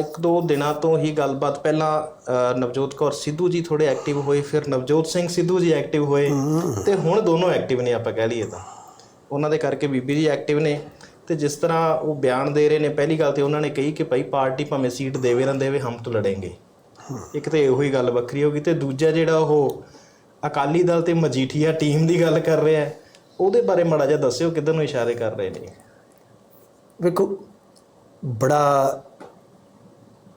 ਇੱਕ ਦੋ ਦਿਨਾਂ ਤੋਂ ਹੀ ਗੱਲਬਾਤ ਪਹਿਲਾਂ ਨਵਜੋਤ ਕੌਰ ਸਿੱਧੂ ਜੀ ਥੋੜੇ ਐਕਟਿਵ ਹੋਏ, ਫਿਰ ਨਵਜੋਤ ਸਿੰਘ ਸਿੱਧੂ ਜੀ ਐਕਟਿਵ ਹੋਏ ਤੇ ਹੁਣ ਦੋਨੋਂ ਐਕਟਿਵ ਨੇ ਆਪਾਂ ਕਹਿ ਲਈਏ ਤਾਂ। ਉਹਨਾਂ ਦੇ ਕਰਕੇ ਬੀਬੀ ਜੀ ਐਕਟਿਵ ਨੇ ਤੇ ਜਿਸ ਤਰ੍ਹਾਂ ਉਹ ਬਿਆਨ ਦੇ ਰਹੇ ਨੇ, ਪਹਿਲੀ ਗੱਲ ਤੇ ਉਹਨਾਂ ਨੇ ਕਹੀ ਕਿ ਭਾਈ ਪਾਰਟੀ ਭਾਵੇਂ ਸੀਟ ਦੇਵੇ ਨਾ ਦੇਵੇ, ਹਮ ਤੋਂ ਲੜेंगे ਇੱਕ ਤੇ ਇਹੋ ਹੀ ਗੱਲ ਵੱਖਰੀ ਹੋ ਗਈ ਤੇ ਦੂਜਾ ਜਿਹੜਾ ਉਹ ਅਕਾਲੀ ਦਲ ਤੇ ਮਜੀਠੀਆ ਟੀਮ ਦੀ ਗੱਲ ਕਰ ਰਿਹਾ ਉਹਦੇ ਬਾਰੇ ਮਾੜਾ ਜਿਹਾ ਦੱਸਿਓ ਕਿੱਧਰ ਨੂੰ ਇਸ਼ਾਰੇ ਕਰ ਰਹੇ ਨੇ। ਵੇਖੋ, ਬੜਾ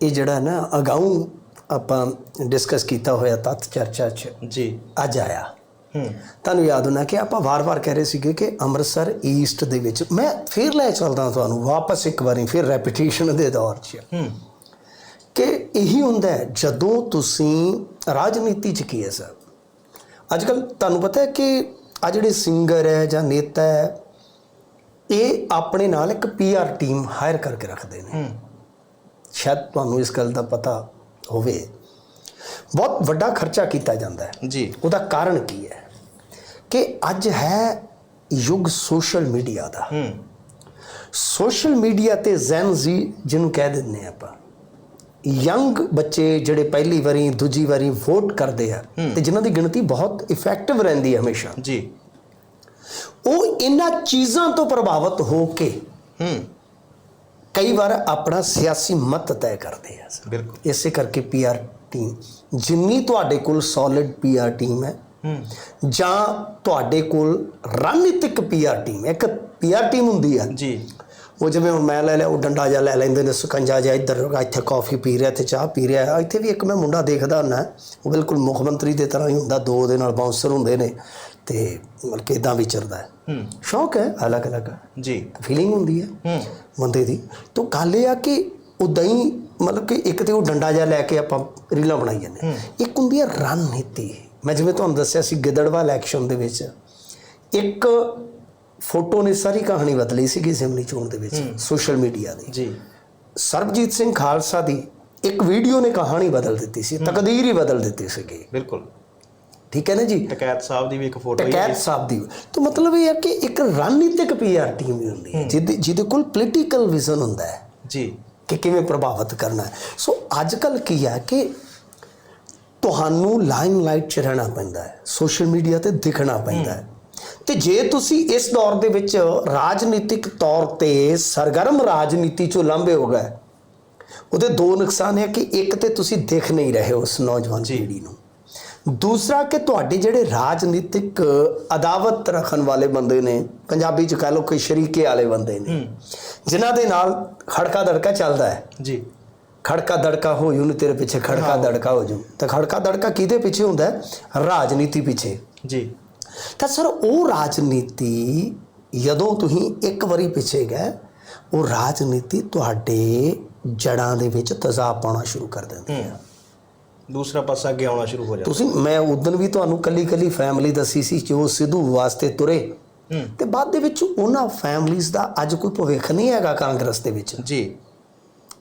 ਇਹ ਜਿਹੜਾ ਨਾ ਅਗਾਊਂ ਆਪਾਂ ਡਿਸਕਸ ਕੀਤਾ ਹੋਇਆ ਤੱਤ ਚਰਚਾ 'ਚ ਜੀ। ਅੱਜ ਆਇਆ। ਹੂੰ। ਤੁਹਾਨੂੰ ਯਾਦ ਹੋਣਾ ਕਿ ਆਪਾਂ ਵਾਰ-ਵਾਰ ਕਹਿ ਰਹੇ ਸੀਗੇ ਕਿ ਅੰਮ੍ਰਿਤਸਰ ਈਸਟ ਦੇ ਵਿੱਚ ਮੈਂ ਫਿਰ ਲੈ ਚੱਲਦਾ ਤੁਹਾਨੂੰ ਵਾਪਸ ਇੱਕ ਵਾਰੀ ਫਿਰ ਰੈਪੀਟੀਸ਼ਨ ਦੇ ਦੌਰ 'ਚ। ਹੂੰ। ਕਿ ਇਹੀ ਹੁੰਦਾ ਹੈ ਜਦੋਂ ਤੁਸੀਂ ਰਾਜਨੀਤੀ 'ਚ ਕੀ ਹੈ ਸਰ? ਅੱਜ ਕੱਲ ਤੁਹਾਨੂੰ ਪਤਾ ਹੈ ਕਿ ਆ ਜਿਹੜੇ ਸਿੰਗਰ ਹੈ ਜਾਂ ਨੇਤਾ ਹੈ ਇਹ ਆਪਣੇ ਨਾਲ ਇੱਕ ਪੀਆਰ ਟੀਮ ਹਾਇਰ ਕਰਕੇ ਰੱਖਦੇ ਨੇ। ਹੂੰ। ਸ਼ਾਇਦ ਤੁਹਾਨੂੰ ਇਸ ਗੱਲ ਦਾ ਪਤਾ ਹੋਵੇ। ਬਹੁਤ ਵੱਡਾ ਖਰਚਾ ਕੀਤਾ ਜਾਂਦਾ ਹੈ। ਜੀ। ਉਹਦਾ ਕਾਰਨ ਕੀ ਹੈ? ਕਿ ਅੱਜ ਹੈ ਯੁੱਗ ਸੋਸ਼ਲ ਮੀਡੀਆ ਦਾ। ਹੂੰ। ਸੋਸ਼ਲ ਮੀਡੀਆ ਤੇ ਜ਼ੈਨ ਜ਼ੀ ਜਿਹਨੂੰ ਕਹਿ ਦਿੰਦੇ ਆ ਆਪਾਂ ਯੰਗ ਬੱਚੇ ਜਿਹੜੇ ਪਹਿਲੀ ਵਾਰੀ ਦੂਜੀ ਵਾਰੀ ਵੋਟ ਕਰਦੇ ਆ ਤੇ ਜਿਨ੍ਹਾਂ ਦੀ ਗਿਣਤੀ ਬਹੁਤ ਇਫੈਕਟਿਵ ਰਹਿੰਦੀ ਹੈ ਹਮੇਸ਼ਾ। ਜੀ। ਉਹ ਇਹਨਾਂ ਚੀਜ਼ਾਂ ਤੋਂ ਪ੍ਰਭਾਵਿਤ ਹੋ ਕੇ ਹੂੰ। ਕਈ ਵਾਰ ਆਪਣਾ ਸਿਆਸੀ ਮਤ ਤੈਅ ਕਰਦੇ ਆ ਬਿਲਕੁਲ। ਇਸੇ ਕਰਕੇ ਪੀਆਰ ਟੀਮ ਜਿੰਨੀ ਤੁਹਾਡੇ ਕੋਲ ਸੋਲਿਡ ਪੀਆਰ ਟੀਮ ਹੈ ਜਾਂ ਤੁਹਾਡੇ ਕੋਲ ਰਣਨੀਤਿਕ ਪੀਆਰ ਟੀਮ ਇੱਕ ਪੀਆਰ ਟੀਮ ਹੁੰਦੀ ਹੈ ਜੀ। ਉਹ ਜਿਵੇਂ ਹੁਣ ਮੈਂ ਲੈ ਲਿਆ ਉਹ ਡੰਡਾ ਜਿਹਾ ਲੈ ਲੈਂਦੇ ਨੇ ਸਕੰਜਾ ਜਿਹਾ ਇੱਧਰ ਇੱਥੇ ਕਾਫੀ ਪੀ ਰਿਹਾ ਤੇ ਚਾਹ ਪੀ ਰਿਹਾ। ਇੱਥੇ ਵੀ ਇੱਕ ਮੈਂ ਮੁੰਡਾ ਦੇਖਦਾ ਹੁੰਦਾ ਉਹ ਬਿਲਕੁਲ ਮੁੱਖ ਮੰਤਰੀ ਦੇ ਤਰ੍ਹਾਂ ਹੀ ਹੁੰਦਾ ਦੋ ਦੇ ਨਾਲ ਬਾਉਂਸਰ ਹੁੰਦੇ ਨੇ ਤੇ ਮਤਲਬ ਕਿ ਇਦਾਂ ਵਿਚਰਦਾ। ਹੈ। ਹੂੰ ਸ਼ੌਕ ਹੈ? ਅਲੱਗ ਅਲੱਗ। ਜੀ। ਫੀਲਿੰਗ ਹੁੰਦੀ ਹੈ ਹੂੰ। ਬੰਦੇ ਦੀ। ਤਾਂ ਗੱਲ ਇਹ ਆ ਕਿ ਉਦਾਂ ਹੀ ਮਤਲਬ ਕਿ ਇੱਕ ਤੇ ਉਹ ਡੰਡਾ ਜਿਹਾ ਲੈ ਕੇ ਆਪਾਂ ਰੀਲਾਂ ਬਣਾਈ ਜਾਂਦੇ। ਇੱਕ ਹੁੰਦੀ ਹੈ ਰਣਨੀਤੀ। ਮੈਂ ਜਿਵੇਂ ਤੁਹਾਨੂੰ ਦੱਸਿਆ ਸੀ ਗਿੱਦੜਵਾ ਇਲੈਕਸ਼ਨ ਦੇ ਵਿੱਚ। ਇੱਕ ਫੋਟੋ ਨੇ ਸਾਰੀ ਕਹਾਣੀ ਬਦਲੀ ਸੀ ਅਸੈਂਬਲੀ ਚੋਣ ਦੇ ਵਿੱਚ ਸੋਸ਼ਲ ਮੀਡੀਆ ਦੀ। ਜੀ। ਸਰਬਜੀਤ ਸਿੰਘ ਖਾਲਸਾ ਦੀ ਇੱਕ ਵੀਡੀਓ ਨੇ ਕਹਾਣੀ ਬਦਲ ਦਿੱਤੀ ਸੀ ਤਕਦੀਰ ਹੀ ਬਦਲ ਦਿੱਤੀ ਸੀਗੀ। ਬਿਲਕੁਲ। ਠੀਕ ਹੈ ਨਾ ਜੀ? ਟਕੈਤ ਸਾਹਿਬ ਦੀ ਵੀ ਇੱਕ ਫੋਟੋ ਟਕੈਤ ਸਾਹਿਬ ਦੀ। ਤਾਂ ਮਤਲਬ ਇਹ ਹੈ ਕਿ ਇੱਕ ਰਣਨੀਤਿਕ ਪੀਆਰ ਟੀਮ ਵੀ ਹੁੰਦੀ ਹੈ ਜਿਹਦੇ ਜਿਹਦੇ ਕੋਲ ਪੋਲੀਟੀਕਲ ਵਿਜ਼ਨ ਹੁੰਦਾ ਹੈ ਜੀ। ਕਿ ਕਿਵੇਂ ਪ੍ਰਭਾਵਿਤ ਕਰਨਾ ਹੈ। ਸੋ ਅੱਜ ਕੱਲ ਕੀ ਹੈ ਕਿ ਤੁਹਾਨੂੰ ਲਾਈਮਲਾਈਟ 'ਚ ਰਹਿਣਾ ਪੈਂਦਾ ਹੈ ਸੋਸ਼ਲ ਮੀਡੀਆ ਤੇ ਦਿਖਣਾ ਪੈਂਦਾ ਹੈ। ਤੇ ਜੇ ਤੁਸੀਂ ਇਸ ਦੌਰ ਦੇ ਵਿੱਚ ਰਾਜਨੀਤਿਕ ਤੌਰ ਤੇ ਸਰਗਰਮ ਰਾਜਨੀਤੀ 'ਚੋਂ ਲੰਬੇ ਹੋ ਗਏ ਉਹਦੇ ਦੋ ਨੁਕਸਾਨ ਹੈ ਕਿ ਇੱਕ ਤੇ ਤੁਸੀਂ ਦਿਖ ਨਹੀਂ ਰਹੇ ਉਸ ਨੌਜਵਾਨ ਪੀੜ੍ਹੀ ਨੂੰ। ਦੂਸਰਾ ਕਿ ਤੁਹਾਡੇ ਜਿਹੜੇ ਰਾਜਨੀਤਿਕ ਅਦਾਵਤ ਰੱਖਣ ਵਾਲੇ ਬੰਦੇ ਨੇ ਪੰਜਾਬੀ ਚ ਕਹ ਲਓ ਕਿ ਸ਼ਰੀਕੇ ਵਾਲੇ ਬੰਦੇ ਨੇ ਜਿਨ੍ਹਾਂ ਦੇ ਨਾਲ ਖੜਕਾ ਦੜਕਾ ਚੱਲਦਾ ਹੈ। ਜੀ। ਖੜਕਾ ਦੜਕਾ ਹੋ ਜੂ ਨੀ ਤੇਰੇ ਪਿੱਛੇ ਖੜਕਾ ਦੜਕਾ ਹੋ ਜੂ। ਤਾਂ ਖੜਕਾ ਦੜਕਾ ਕਿਹਦੇ ਪਿੱਛੇ ਹੁੰਦਾ ਹੈ? ਰਾਜਨੀਤੀ ਪਿੱਛੇ। ਜੀ। ਤਾਂ ਸਰ ਉਹ ਰਾਜਨੀਤੀ ਜਦੋਂ ਤੁਸੀਂ ਇੱਕ ਵਾਰੀ ਪਿੱਛੇ ਗਏ ਉਹ ਰਾਜਨੀਤੀ ਤੁਹਾਡੇ ਜੜਾਂ ਦੇ ਵਿੱਚ ਤਜ਼ਾਬ ਪਾਉਣਾ ਸ਼ੁਰੂ ਕਰ ਦਿੰਦੀ ਹੈ। ਦੂਸਰਾ ਪਾਸਾ ਅੱਗੇ ਆਉਣਾ ਸ਼ੁਰੂ ਹੋ ਜਾਂਦਾ। ਤੁਸੀਂ ਮੈਂ ਉਦੋਂ ਵੀ ਤੁਹਾਨੂੰ ਕੱਲੀ ਕੱਲੀ ਫੈਮਿਲੀ ਦੱਸੀ ਸੀ ਜੋ ਸਿੱਧੂ ਵਾਸਤੇ ਤੁਰੇ। ਤੇ ਬਾਅਦ ਦੇ ਵਿੱਚ ਉਹਨਾਂ ਫੈਮਲੀਆਂ ਦਾ ਅੱਜ ਕੋਈ ਭਵਿੱਖ ਨਹੀਂ ਹੈਗਾ ਕਾਂਗਰਸ ਦੇ ਵਿੱਚ। ਜੀ।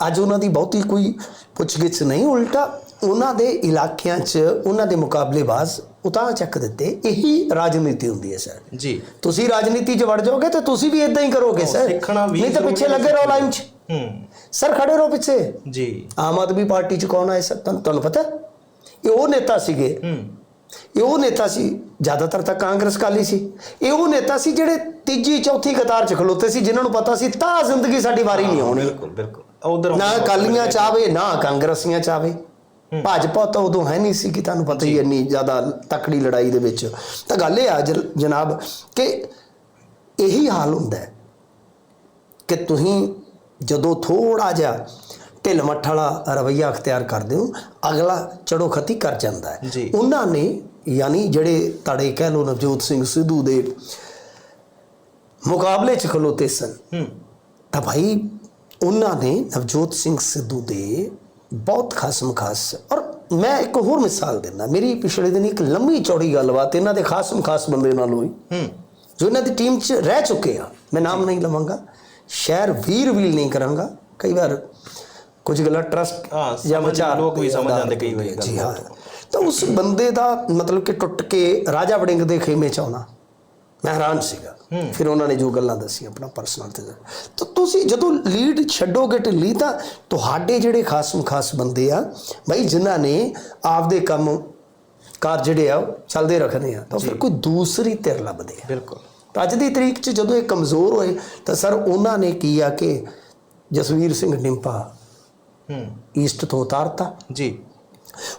ਅੱਜ ਉਹਨਾਂ ਦੀ ਬਹੁਤੀ ਕੋਈ ਪੁੱਛਗਿੱਛ ਨਹੀਂ ਉਲਟਾ ਉਹਨਾਂ ਦੇ ਇਲਾਕਿਆਂ 'ਚ ਉਹਨਾਂ ਦੇ ਮੁਕਾਬਲੇਬਾਜ਼ ਉਤਾਂ ਚੱਕ ਦਿੱਤੇ ਇਹੀ ਰਾਜਨੀਤੀ ਹੁੰਦੀ ਹੈ ਸਰ ਜੀ। ਤੁਸੀਂ ਰਾਜਨੀਤੀ 'ਚ ਵੜ ਜਾਓਗੇ ਤੇ ਤੁਸੀਂ ਵੀ ਇਦਾਂ ਹੀ ਕਰੋਗੇ ਸਰ ਸਿੱਖਣਾ ਵੀ ਨਹੀਂ ਤਾਂ ਪਿੱਛੇ ਲੱਗੇ ਰਹੋ ਲਾਈਨ 'ਚ। ਹੂੰ। ਸਰ ਖੜੇ ਰਹੋ ਪਿੱਛੇ। ਜੀ। ਆਮ ਆਦਮੀ ਪਾਰਟੀ 'ਚ ਕੌਣ ਆਏ ਸਰ ਤੁਹਾਨੂੰ ਪਤਾ? ਇਹ ਉਹ ਨੇਤਾ ਸੀਗੇ। ਹੂੰ। ਇਹ ਉਹ ਨੇਤਾ ਸੀ ਜ਼ਿਆਦਾਤਰ ਤਾਂ ਕਾਂਗਰਸ ਕਾਲੀ ਸੀ। ਇਹ ਉਹ ਨੇਤਾ ਸੀ ਜਿਹੜੇ ਤੀਜੀ ਚੌਥੀ ਕਤਾਰ 'ਚ ਖਲੋਤੇ ਸੀ ਜਿਨ੍ਹਾਂ ਨੂੰ ਪਤਾ ਸੀ ਤਾਂ ਜ਼ਿੰਦਗੀ ਸਾਡੀ ਵਾਰੀ ਨਹੀਂ ਆਉਣੀ। ਬਿਲਕੁਲ ਬਿਲਕੁਲ। ਉਧਰ ਨਾ ਅਕਾਲੀਆਂ ਚਾਵੇ ਨਾ ਕਾਂਗਰਸੀਆਂ ਚਾਵੇ ਭਾਜਪਾ ਤਾਂ ਉਦੋਂ ਹੈ ਨਹੀਂ ਸੀ ਕਿ ਤੁਹਾਨੂੰ ਪਤਾ ਹੀ ਇੰਨੀ ਜ਼ਿਆਦਾ ਤਕੜੀ ਲੜਾਈ ਦੇ ਵਿੱਚ। ਤਾਂ ਗੱਲ ਇਹ ਆ ਜਨਾਬ ਕਿ ਇਹੀ ਹਾਲ ਹੁੰਦਾ ਹੈ ਕਿ ਤੁਸੀਂ ਜਦੋਂ ਥੋੜਾ ਜਿਹਾ ਢਿੱਲ ਮੱਠ ਵਾਲਾ ਰਵਈਆ ਅਖਤਿਆਰ ਕਰਦੇ ਹੋ ਅਗਲਾ ਚੜੋ ਖਤੀ ਕਰ ਜਾਂਦਾ ਹੈ। ਉਹਨਾਂ ਨੇ ਯਾਨੀ ਜਿਹੜੇ ਤੜੇ ਕਹਿ ਲੋ ਨਵਜੋਤ ਸਿੰਘ ਸਿੱਧੂ ਦੇ ਮੁਕਾਬਲੇ 'ਚ ਖਲੋਤੇ ਸਨ। ਤਾਂ ਭਾਈ ਉਹਨਾਂ ਨੇ ਨਵਜੋਤ ਸਿੰਘ ਸਿੱਧੂ ਦੇ ਬਹੁਤ ਖਾਸਮ ਖਾਸ। ਔਰ ਮੈਂ ਇੱਕ ਹੋਰ ਮਿਸਾਲ ਦਿੰਦਾ। ਮੇਰੀ ਪਿਛਲੇ ਦਿਨ ਇੱਕ ਲੰਮੀ ਚੌੜੀ ਗੱਲਬਾਤ ਇਹਨਾਂ ਦੇ ਖਾਸਮ ਖਾਸ ਬੰਦੇ ਨਾਲ ਹੋਈ। ਹੂੰ। ਜੋ ਇਹਨਾਂ ਦੀ ਟੀਮ 'ਚ ਰਹਿ ਚੁੱਕੇ ਆ। ਮੈਂ ਨਾਮ ਨਹੀਂ ਲਵਾਂਗਾ। ਸ਼ਹਿਰ ਵੀਰ ਵੀਲ ਨਹੀਂ ਕਰਾਂਗਾ। ਕਈ ਵਾਰ ਕੁਝ ਗੱਲਾਂ ਟਰਸਟ ਜਾਂ ਵਿਚਾਰ ਲੋਕ ਵੀ ਸਮਝ ਜਾਂਦੇ ਕਈ ਵਾਰੀ। ਜੀ ਹਾਂ। ਤਾਂ ਉਸ ਬੰਦੇ ਦਾ ਮਤਲਬ ਕਿ ਟੁੱਟ ਕੇ ਰਾਜਾ ਵੜਿੰਗ ਦੇ ਖੇਮੇ 'ਚ ਆਉਣਾ। ਮੈਂ ਹੈਰਾਨ ਸੀਗਾ। ਫਿਰ ਉਹਨਾਂ ਨੇ ਜੋ ਗੱਲਾਂ ਦੱਸੀਆਂ ਆਪਣਾ ਪਰਸਨਲ ਤੇ। ਤਾਂ ਤੁਸੀਂ ਜਦੋਂ ਲੀਡ ਛੱਡੋਗੇ ਢਿੱਲੀ ਤਾਂ ਤੁਹਾਡੇ ਜਿਹੜੇ ਖਾਸਮ ਖਾਸ ਬੰਦੇ ਆ ਬਈ ਜਿਨ੍ਹਾਂ ਨੇ ਆਪਦੇ ਕੰਮ ਕਾਰ ਜਿਹੜੇ ਆ ਉਹ ਚੱਲਦੇ ਰੱਖਣੇ ਆ ਤਾਂ ਫਿਰ ਕੋਈ ਦੂਸਰੀ ਧਿਰ ਲੱਭਦੇ ਆ। ਬਿਲਕੁਲ। ਤਾਂ ਅੱਜ ਦੀ ਤਰੀਕ 'ਚ ਜਦੋਂ ਇਹ ਕਮਜ਼ੋਰ ਹੋਏ ਤਾਂ ਸਰ ਉਹਨਾਂ ਨੇ ਕੀ ਆ ਕਿ ਜਸਵੀਰ ਸਿੰਘ ਡਿੰਪਾ ਹੂੰ। ਈਸਟ ਤੋਂ ਉਤਾਰਤਾ। ਜੀ।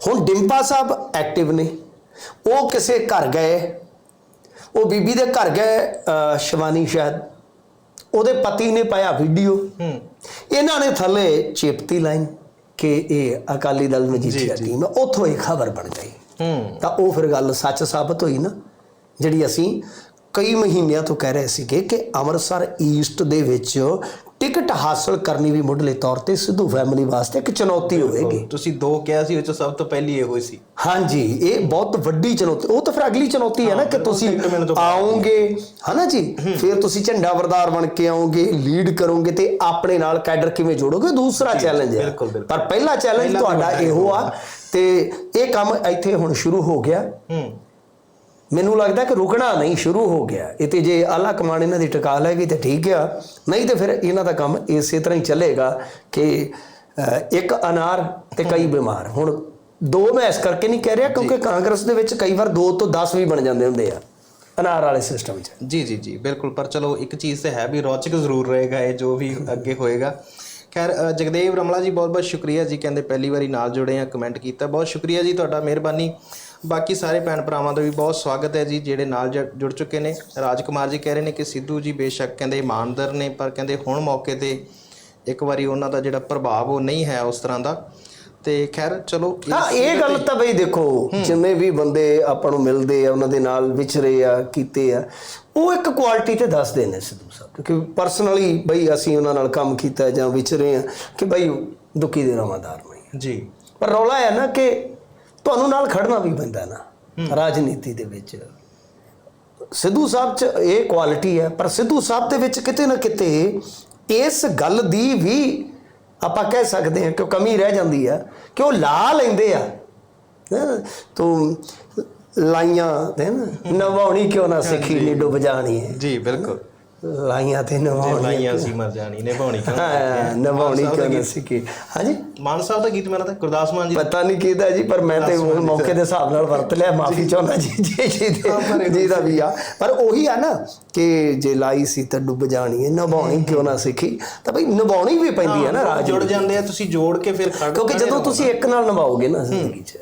ਹੁਣ ਡਿੰਪਾ ਸਾਹਿਬ ਐਕਟਿਵ ਨੇ। ਉਹ ਕਿਸੇ ਘਰ ਗਏ ਉਹ ਬੀਬੀ ਦੇ ਘਰ ਗਏ ਸ਼ਿਵਾਨੀ ਸ਼ਾਇਦ ਉਹਦੇ ਪਤੀ ਨੇ ਪਾਇਆ ਵੀਡੀਓ ਹੂੰ। ਇਹਨਾਂ ਨੇ ਥੱਲੇ ਚੇਪਤੀ ਲਾਈਨ ਕਿ ਇਹ ਅਕਾਲੀ ਦਲ ਮਜੀਠੀਆ। ਟੀਮ ਹੈ ਉੱਥੋਂ ਇਹ ਖਬਰ ਬਣ ਗਈ। ਹੂੰ। ਤਾਂ ਉਹ ਫਿਰ ਗੱਲ ਸੱਚ ਸਾਬਤ ਹੋਈ ਨਾ ਜਿਹੜੀ ਅਸੀਂ ਕਈ ਮਹੀਨਿਆਂ ਤੋਂ ਕਹਿ ਰਹੇ ਸੀਗੇ ਕਿ ਅੰਮ੍ਰਿਤਸਰ ਈਸਟ ਦੇ ਵਿੱਚ ਟਿਕਟ ਹਾਸਲ ਕਰਨੀ ਵੀ ਮੁੱਢਲੇ ਤੌਰ ਤੇ ਸਿੱਧੂ ਫੈਮਿਲੀ ਵਾਸਤੇ ਇੱਕ ਚੁਣੌਤੀ ਹੋਵੇਗੀ। ਤੁਸੀਂ ਦੋ ਕਿਹਾ ਸੀ ਉਹ ਚ ਸਭ ਤੋਂ ਪਹਿਲੀ ਇਹੋ ਸੀ। ਹਾਂਜੀ ਇਹ ਬਹੁਤ ਵੱਡੀ ਚੁਣੌਤੀ ਉਹ ਤਾਂ ਫਿਰ ਅਗਲੀ ਚੁਣੌਤੀ ਹੈ ਨਾ ਕਿ ਤੁਸੀਂ। ਆਓਗੇ ਹਨਾ ਜੀ? ਫਿਰ ਤੁਸੀਂ ਝੰਡਾ ਵਰਦਾਰ ਬਣ ਕੇ ਆਓਗੇ ਲੀਡ ਕਰੋਗੇ ਤੇ ਆਪਣੇ ਨਾਲ ਕੈਡਰ ਕਿਵੇਂ ਜੋੜੋਗੇ? ਦੂਸਰਾ ਚੈਲੰਜ ਹੈ। ਪਰ ਪਹਿਲਾ ਚੈਲੰਜ ਤੁਹਾਡਾ ਇਹੋ ਆ। ਤੇ ਇਹ ਕੰਮ ਇੱਥੇ ਹੁਣ ਸ਼ੁਰੂ ਹੋ ਗਿਆ। ਹੂੰ। ਮੈਨੂੰ ਲੱਗਦਾ ਕਿ ਰੁਕਣਾ ਨਹੀਂ ਸ਼ੁਰੂ ਹੋ ਗਿਆ। ਇਹ ਤੇ ਜੇ ਆਲਾ ਕਮਾਨ ਇਹਨਾਂ ਦੀ ਟਿਕਾ ਲੈਗੀ ਤੇ ਠੀਕ ਆ। ਨਹੀਂ ਤੇ ਫਿਰ ਇਹਨਾਂ ਦਾ ਕੰਮ ਇਸੇ ਤਰ੍ਹਾਂ ਹੀ ਚੱਲੇਗਾ ਕਿ ਇੱਕ ਅਨਾਰ ਤੇ ਕਈ ਬਿਮਾਰ। ਹੁਣ ਦੋ ਮੈਂ ਇਸ ਕਰਕੇ ਨਹੀਂ ਕਹਿ ਰਿਹਾ ਕਿਉਂਕਿ ਕਾਂਗਰਸ ਦੇ ਵਿੱਚ ਕਈ ਵਾਰ ਦੋ ਤੋਂ 10 ਵੀ ਬਣ ਜਾਂਦੇ ਹੁੰਦੇ ਆ ਅਨਾਰ ਵਾਲੇ ਸਿਸਟਮ 'ਚ। ਜੀ ਜੀ ਜੀ ਬਿਲਕੁਲ। ਪਰ ਚਲੋ ਇੱਕ ਚੀਜ਼ ਤੇ ਹੈ ਵੀ ਰੌਚਕ ਜ਼ਰੂਰ ਰਹੇਗਾ ਇਹ ਜੋ ਵੀ ਅੱਗੇ ਹੋਏਗਾ। ਖੈਰ ਜਗਦੇਵ ਰਮਲਾ ਜੀ ਬਹੁਤ ਬਹੁਤ ਸ਼ੁਕਰੀਆ ਜੀ। ਕਹਿੰਦੇ ਪਹਿਲੀ ਵਾਰੀ ਨਾਲ ਜੁੜੇ ਆ ਕਮੈਂਟ ਕੀਤਾ। ਬਹੁਤ ਸ਼ੁਕਰੀਆ ਜੀ ਤੁਹਾਡਾ ਮਿਹਰਬਾਨੀ। ਬਾਕੀ ਸਾਰੇ ਭੈਣ ਭਰਾਵਾਂ ਦਾ ਵੀ ਬਹੁਤ ਸਵਾਗਤ ਹੈ ਜੀ ਜਿਹੜੇ ਨਾਲ ਜੁੜ- ਚੁੱਕੇ ਨੇ। ਰਾਜਕੁਮਾਰ ਜੀ ਕਹਿ ਰਹੇ ਨੇ ਕਿ ਸਿੱਧੂ ਜੀ ਬੇਸ਼ੱਕ ਕਹਿੰਦੇ ਇਮਾਨਦਾਰ ਨੇ ਪਰ ਕਹਿੰਦੇ ਹੁਣ ਮੌਕੇ ਤੇ ਇੱਕ ਵਾਰੀ ਉਹਨਾਂ ਦਾ ਜਿਹੜਾ ਪ੍ਰਭਾਵ ਉਹ ਨਹੀਂ ਹੈ ਉਸ ਤਰ੍ਹਾਂ ਦਾ। ਤੇ ਖੈਰ ਚਲੋ ਹਾਂ ਇਹ ਗੱਲ ਤਾਂ ਬਈ ਦੇਖੋ ਜਿੰਨੇ ਵੀ ਬੰਦੇ ਆਪਾਂ ਨੂੰ ਮਿਲਦੇ ਆ ਉਹਨਾਂ ਦੇ ਨਾਲ ਵਿਚਰੇ ਆ ਕੀਤੇ ਆ ਉਹ ਇੱਕ ਕੁਆਲਿਟੀ ਤੇ ਦੱਸਦੇ ਨੇ ਸਿੱਧੂ ਸਾਹਿਬ। ਕਿ ਪਰਸਨਲੀ ਬਈ ਅਸੀਂ ਉਹਨਾਂ ਨਾਲ ਕੰਮ ਕੀਤਾ ਜਾਂ ਵਿਚਰੇ ਆ ਕਿ ਬਈ ਦੁਖੀ ਦੇ ਰਵਾਦਾਰ ਨਹੀਂ ਜੀ। ਪਰ ਰੌਲਾ ਹੈ ਨਾ ਕਿ ਤੁਹਾਨੂੰ ਨਾਲ ਖੜਨਾ ਵੀ ਪੈਂਦਾ ਨਾ ਰਾਜਨੀਤੀ ਦੇ ਵਿੱਚ। ਸਿੱਧੂ ਸਾਹਿਬ 'ਚ ਇਹ ਕੁਆਲਿਟੀ ਹੈ ਪਰ ਸਿੱਧੂ ਸਾਹਿਬ ਦੇ ਵਿੱਚ ਕਿਤੇ ਨਾ ਕਿਤੇ ਇਸ ਗੱਲ ਦੀ ਵੀ ਆਪਾਂ ਕਹਿ ਸਕਦੇ ਹਾਂ ਕਿ ਕਮੀ ਰਹਿ ਜਾਂਦੀ ਆ ਕਿ ਉਹ ਲਾ ਲੈਂਦੇ ਆ। ਹੈਂ, ਤੂੰ ਲਾਈਆਂ ਹੈ ਨਾ ਨਵਾਉਣੀ ਕਿਉਂ ਨਾ ਸਿੱਖੀ ਨੀ ਡੁੱਬ ਜਾਣੀ ਹੈ। ਜੀ ਬਿਲਕੁਲ। ਲਾਈਆਂ ਤੇ ਜੇ ਨਵਾਉਣੀ ਲਾਈਆਂ ਸੀ ਮਰ ਜਾਣੀ ਨਿਭਾਉਣੀ ਕਿਉਂ? ਹਾਂ ਨਵਾਉਣੀ ਕਿਉਂ ਨਾ ਸਿੱਖੀ ਹਾਂਜੀ? ਮਾਨ ਸਾਹਿਬ ਦਾ ਗੀਤ ਮੇਰਾ ਤਾਂ ਗੁਰਦਾਸ ਮਾਨ ਜੀ ਪਤਾ ਨਹੀਂ ਕਿਹਦਾ ਜੀ ਪਰ ਮੈਂ ਤੇ ਮੌਕੇ ਦੇ। ਹਿਸਾਬ ਨਾਲ ਵਰਤ ਲਿਆ ਮਾਫੀ ਚਾਹੁੰਦਾ ਜੀ ਜੀ ਜੀ ਦੇ- ਜੀ ਦਾ ਵੀ ਆ। ਪਰ ਉਹੀ ਆ ਨਾ ਕਿ ਜੇ ਲਾਈ ਸੀ ਤਾਂ ਡੁੱਬ ਜਾਣੀ ਹੈ ਨਿਭਾਉਣੀ ਕਿਉਂ ਨਾ ਸਿੱਖੀ? ਤਾਂ ਭਈ ਨਿਭਾਉਣੀ ਵੀ ਪੈਂਦੀ ਹੈ ਨਾ ਰਾਜ ਜੁੜ ਜਾਂਦੇ ਆ ਤੁਸੀਂ ਜੋੜ ਕੇ ਫਿਰ ਖੜ ਕਿਉਂਕਿ ਜਦੋਂ ਤੁਸੀਂ ਇੱਕ ਨਾਲ ਨਿਭਾਓਗੇ ਨਾ ਜ਼ਿੰਦਗੀ 'ਚ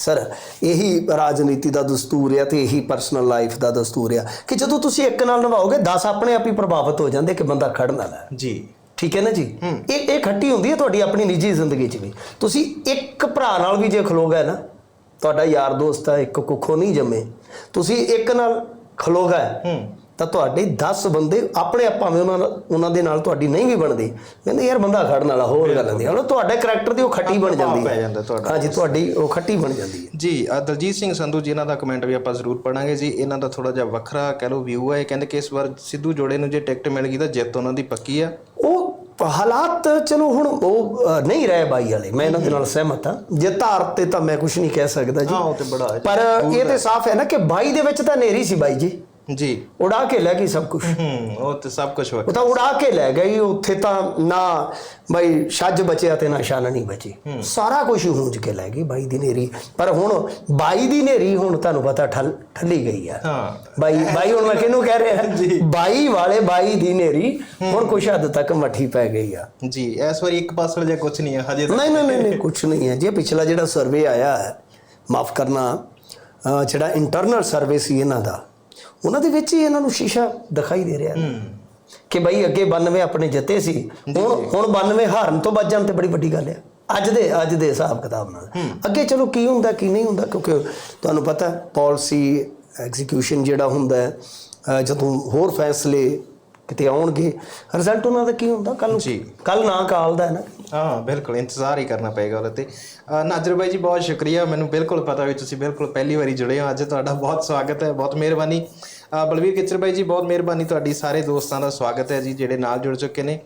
ਸਰ ਇਹੀ ਰਾਜਨੀਤੀ ਦਾ ਦਸਤੂਰ ਆ ਤੇ ਇਹੀ ਪਰਸਨਲ ਲਾਈਫ ਦਾ ਦਸਤੂਰ ਆ ਕਿ ਜਦੋਂ ਤੁਸੀਂ ਇੱਕ ਨਾਲ ਨਿਭਾਓਗੇ 10 ਆਪਣੇ ਆਪ ਹੀ ਪ੍ਰਭਾਵਿਤ ਹੋ ਜਾਂਦੇ ਕਿ ਬੰਦਾ ਖੜਨ ਵਾਲਾ ਹੈ। ਜੀ। ਠੀਕ ਹੈ ਨਾ ਜੀ? ਇਹ ਇਹ ਖੱਟੀ ਹੁੰਦੀ ਹੈ ਤੁਹਾਡੀ ਆਪਣੀ ਨਿੱਜੀ ਜ਼ਿੰਦਗੀ 'ਚ ਵੀ। ਤੁਸੀਂ ਇੱਕ ਭਰਾ ਨਾਲ ਵੀ ਜੇ ਖਲੋ ਗਏ ਨਾ ਤੁਹਾਡਾ ਯਾਰ ਦੋਸਤ ਆ ਇੱਕ ਕੁੱਖੋਂ ਨਹੀਂ ਜੰਮੇ। ਤੁਸੀਂ ਇੱਕ ਨਾਲ ਖਲੋ ਗਏ ਹੂੰ। ਤਾਂ ਤੁਹਾਡੇ 10 ਬੰਦੇ ਆਪਣੇ ਆਪ ਭਾਵੇਂ ਉਹਨਾਂ ਉਹਨਾਂ ਦੇ ਨਾਲ ਤੁਹਾਡੀ ਨਹੀਂ ਵੀ ਬਣਦੀ। ਕਹਿੰਦੇ ਯਾਰ ਬੰਦਾ ਖੜਨ ਵਾਲਾ ਹੋਰ ਗੱਲ ਹੁੰਦੀ ਹੈ ਹੁਣ ਤੁਹਾਡੇ ਕਰੈਕਟਰ ਦੀ ਉਹ ਖੱਟੀ ਬਣ ਜਾਂਦੀ ਹੈ ਹਾਂਜੀ ਤੁਹਾਡੀ ਉਹ ਖੱਟੀ ਬਣ ਜਾਂਦੀ ਹੈ ਜੀ ਦਲਜੀਤ ਸਿੰਘ ਸੰਧੂ ਜੀ ਇਹਨਾਂ ਦਾ ਕਮੈਂਟ ਵੀ ਆਪਾਂ ਜ਼ਰੂਰ ਪੜਾਂਗੇ ਜੀ। ਇਹਨਾਂ ਦਾ ਥੋੜਾ ਜਿਹਾ ਵੱਖਰਾ ਕਹਿ ਲਓ ਵਿਊ ਹੈ ਇਹ ਕਹਿੰਦੇ ਕਿ ਇਸ ਵਾਰ ਸਿੱਧੂ ਜੋੜੇ ਨੂੰ ਜੇ ਟਿਕਟ ਮਿਲ ਗਈ ਤਾਂ ਜਿੱਤ ਉਹਨਾਂ ਦੀ ਪੱਕੀ ਆ। ਉਹ ਹਾਲਾਤ ਚਲੋ ਹੁਣ ਉਹ ਨਹੀਂ ਰਹੇ ਬਾਈ ਵਾਲੇ। ਮੈਂ ਇਹਨਾਂ ਦੇ ਨਾਲ ਸਹਿਮਤ ਹਾਂ। ਜੇ ਧਾਰ ਤੇ ਤਾਂ ਮੈਂ ਕੁਝ ਨਹੀਂ ਕਹਿ ਸਕਦਾ ਜੀ। ਹਾਂ ਉਹ ਤੇ ਬੜਾ ਪਰ ਇਹ ਤੇ ਸਾਫ਼ ਹੈ ਨਾ ਕਿ ਬਾਈ ਦੇ ਵਿੱਚ ਤਾਂ ਨੇਰੀ ਸੀ ਬਾਈ ਜੀ। ਜੀ। ਉਡਾ ਕੇ ਲੈ ਗਈ ਸਭ ਕੁਝ ਹੂੰ ਉਹ ਤੇ ਸਭ ਕੁਝ ਉਹ ਤਾਂ ਉਡਾ ਕੇ ਲੈ ਗਈ ਉੱਥੇ ਤਾਂ ਨਾ ਬਾਈ ਛੱਜ ਬਚਿਆ ਤੇ ਨਾ ਛਾਨਣੀ ਬਚੀ ਸਾਰਾ ਕੁਝ ਹੂੰਜ ਕੇ ਲੈ ਗਈ ਬਾਈ ਦੀ ਨੇਰੀ ਪਰ ਹੁਣ ਬਾਈ ਦੀ ਨੇਰੀ ਹੁਣ ਤੁਹਾਨੂੰ ਪਤਾ ਠੱਲ ਠੱਲੀ ਗਈ ਆ ਹਾਂ ਬਾਈ ਬਾਈ ਹੁਣ ਮੈਂ ਕਿਹਨੂੰ ਕਹਿ ਰਿਹਾ ਬਾਈ ਵਾਲੇ ਬਾਈ ਦੀ ਨੇਰੀ ਹੁਣ ਕੁਛ ਹੱਦ ਤੱਕ ਮੱਠੀ ਪੈ ਗਈ ਆ ਜੀ ਇਸ ਵਾਰੀ ਇੱਕ ਪਾਸਲ ਜਾਂ ਕੁਝ ਨਹੀਂ ਹੈ ਹਜੇ ਨਹੀਂ ਨਹੀਂ ਨਹੀਂ ਕੁਝ ਨਹੀਂ ਹੈ ਜੇ ਪਿਛਲਾ ਜਿਹੜਾ ਸਰਵੇ ਆਇਆ ਹੈ ਮਾਫ ਕਰਨਾ ਜਿਹੜਾ ਇੰਟਰਨਲ ਸਰਵੇ ਸੀ ਇਹਨਾਂ ਦਾ ਉਹਨਾਂ ਦੇ ਵਿੱਚ ਹੀ ਇਹਨਾਂ ਨੂੰ ਸ਼ੀਸ਼ਾ ਦਿਖਾਈ ਦੇ ਰਿਹਾ ਹੈ। ਕਿ ਬਈ ਅੱਗੇ 92 ਆਪਣੇ ਜਿੱਤੇ ਸੀ। ਹੁਣ ਹੁਣ 92 ਹਾਰਨ ਤੋਂ ਬਚ ਜਾਣ ਤੇ ਬੜੀ ਵੱਡੀ ਗੱਲ ਹੈ। ਅੱਜ ਦੇ ਅੱਜ ਦੇ ਹਿਸਾਬ ਕਿਤਾਬ ਨਾਲ। ਅੱਗੇ ਚਲੋ ਕੀ ਹੁੰਦਾ ਕੀ ਨਹੀਂ ਹੁੰਦਾ ਕਿਉਂਕਿ ਤੁਹਾਨੂੰ ਪਤਾ ਪਾਲਿਸੀ ਐਗਜ਼ੀਕਿਊਸ਼ਨ ਜਿਹੜਾ ਹੁੰਦਾ ਹੈ ਜਦੋਂ ਹੋਰ ਫੈਸਲੇ ਕਿਤੇ ਆਉਣਗੇ ਰਿਜ਼ਲਟ ਉਹਨਾਂ ਦਾ ਕੀ ਹੁੰਦਾ? ਕੱਲ ਜੀ। ਕੱਲ ਨਾ ਕਾਲਦਾ ਹੈ ਨਾ। ਹਾਂ ਬਿਲਕੁਲ ਇੰਤਜ਼ਾਰ ਹੀ ਕਰਨਾ ਪਏਗਾ ਉਹਦੇ ਤੇ। ਨਾਜਰ ਬਾਈ ਜੀ ਬਹੁਤ ਸ਼ੁਕਰੀਆ। ਮੈਨੂੰ ਬਿਲਕੁਲ ਪਤਾ ਵੀ ਤੁਸੀਂ ਬਿਲਕੁਲ ਪਹਿਲੀ ਵਾਰੀ ਜੁੜੇ ਹੋ। ਅੱਜ ਤੁਹਾਡਾ ਬਹੁਤ ਸਵਾਗਤ ਹੈ ਬਹੁਤ ਮਿਹਰਬਾਨੀ। ਬਲਵੀਰ ਕਿਚਰ ਬਾਈ ਜੀ ਬਹੁਤ ਮਿਹਰਬਾਨੀ ਤੁਹਾਡੀ। ਸਾਰੇ ਦੋਸਤਾਂ ਦਾ ਸਵਾਗਤ ਹੈ ਜੀ ਜਿਹੜੇ ਨਾਲ ਜੁੜ ਚੁੱਕੇ ਨੇ।